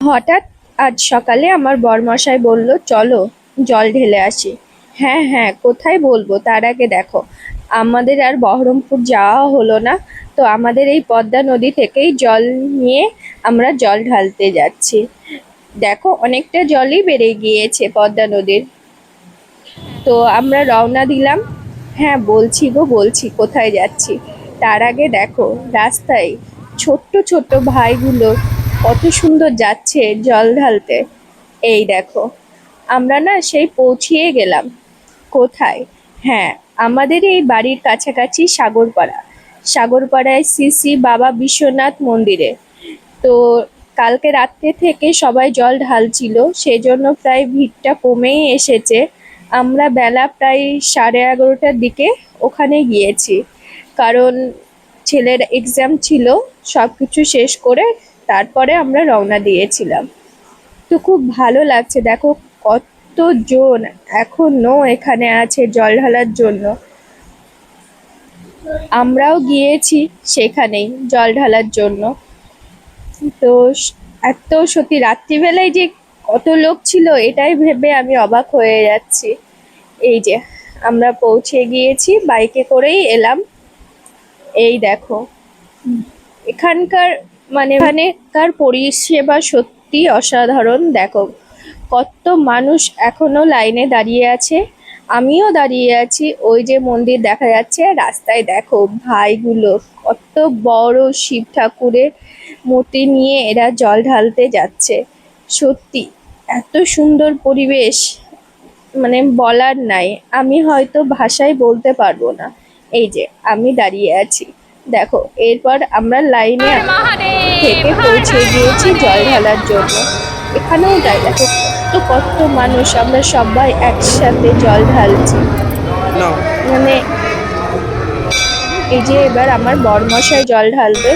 হঠাৎ আজ সকালে আমার বরমশাই বলল, চলো, জল ঢেলে আসি। হ্যাঁ হ্যাঁ কোথায় বলব? তার আগে দেখো, আমাদের আর বহরমপুর যাওয়া হলো না। তো আমাদের এই পদ্মা নদী থেকেই জল নিয়ে আমরা জল ঢালতে যাচ্ছি। দেখো, অনেকটা জলই বেড়ে গিয়েছে পদ্মা নদীর। তো আমরা রওনা দিলাম। হ্যাঁ বলছি গো, বলছি, কোথায় যাচ্ছি? তার আগে দেখো, রাস্তায় ছোট্ট ছোট্ট ভাইগুলো কত সুন্দর যাচ্ছে জল ঢালতে। এই দেখো, আমরা না সেই পৌঁছিয়ে গেলাম। কোথায়? হ্যাঁ আমাদের এই বাড়ির কাছাকাছি সাগরপাড়া। সাগরপাড়ায় শ্রী বাবা বিশ্বনাথ মন্দিরে। তো কালকে রাত্রে থেকে সবাই জল ঢালছিল, সেজন্য প্রায় ভিড়টা কমেই এসেছে। আমরা বেলা প্রায় সাড়ে এগারোটার দিকে ওখানে গিয়েছি। কারণ ছেলের এক্সাম ছিল সব কিছু শেষ করে তারপরে আমরা রওনা দিয়েছিলাম। তো খুব ভালো লাগছে, দেখো কতজন এখনও এখানে আছে জল ঢালার জন্য। আমরাও গিয়েছি সেখানেই জল ঢালার জন্য। তো এত সত্যি রাত্রিবেলায় যে কত লোক ছিল, এটাই ভেবে আমি অবাক হয়ে যাচ্ছি। এই যে, আমরা পৌঁছে গিয়েছি, বাইকে করেই এলাম। এই দেখো, এখানকার মানে এখানকার পরিষেবা সত্যি অসাধারণ, দেখো। কত মানুষ এখনও লাইনে দাঁড়িয়ে আছে। আমিও দাঁড়িয়ে আছি, ওই যে মন্দির দেখা যাচ্ছে, রাস্তায় দেখো ভাইগুলো কত বড় শিব ঠাকুরের মূর্তি নিয়ে এরা জল ঢালতে যাচ্ছে। সত্যি, এত সুন্দর পরিবেশ মানে বলার নাই। আমি হয়তো ভাষায় বলতে পারব না। এই যে, আমি দাঁড়িয়ে আছি। দেখো এরপর আমরা লাইনে থেকে পৌঁছে গিয়েছি জল ঢালার জন্য। এখানেও তাই দেখো কত কত মানুষ আমরা সবাই একসাথে জল ঢালছি। মানে এই যে এবার আমার বরমশাই জল ঢালবে।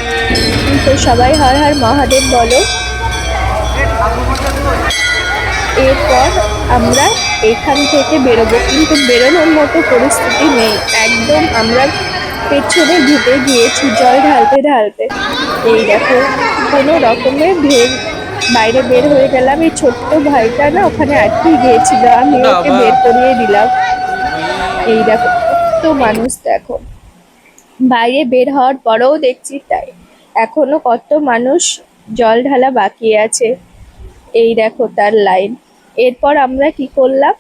তো সবাই হর হর মহাদেব বলো। এরপর আমরা এখান থেকে বেরোবো। কিন্তু বেরোনোর মতো পরিস্থিতি নেই। একদম আমরা পেছনে ঢুকে গিয়েছি জল ঢালতে ঢালতে। এই দেখো কোনো রকমে ভের বাইরে বের হয়ে গেলাম। এই ছোট্ট ভাইটা না ওখানে আটকে গিয়েছিল আমি ওকে। বের করিয়ে দিলাম। এই দেখো কত মানুষ দেখো। বাইরে বের হওয়ার পরেও দেখছি তাই। এখনও কত মানুষ জল ঢালা বাকি আছে। এই দেখো তার লাইন। এরপর আমরা কি করলাম?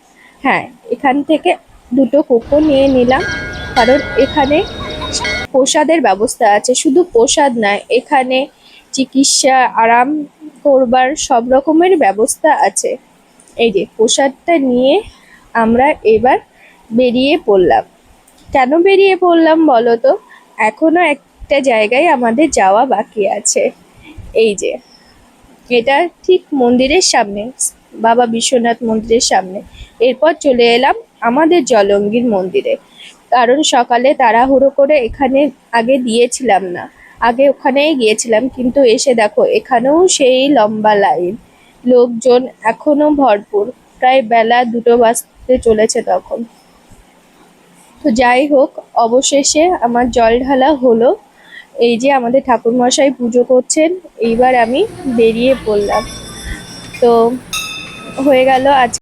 হ্যাঁ এখান থেকে দুটো কোকো নিয়ে নিলাম। কারণ এখানে প্রসাদের ব্যবস্থা আছে। শুধু প্রসাদ নয়, এখানে চিকিৎসা, আরাম করবার সব রকমের ব্যবস্থা আছে। এই যে প্রসাদটা নিয়ে আমরা এবার বেরিয়ে পড়লাম। কেন বেরিয়ে পড়লাম বলো তো? এখনও একটা জায়গায় আমাদের যাওয়া বাকি আছে। এই যে, এটা ঠিক মন্দিরের সামনে, বাবা বিশ্বনাথ মন্দিরের সামনে। এরপর চলে এলাম আমাদের জলঙ্গির মন্দিরে। কারণ সকালে তাড়াহুড়ো করে এখানে আগে দিয়েছিলাম না। আগে ওখানেই গিয়েছিলাম, কিন্তু এসে দেখো, এখানেও সেই লম্বা লাইন। লোকজন এখনও ভরপুর। প্রায় বেলা দুটো বাজতে চলেছে তখন। তো যাই হোক, অবশেষে আমার জল ঢালা হলো। এই যে আমাদের ঠাকুরমশাই পুজো করছেন, এইবার আমি বেরিয়ে পড়লাম। তো হয়ে গেল আজ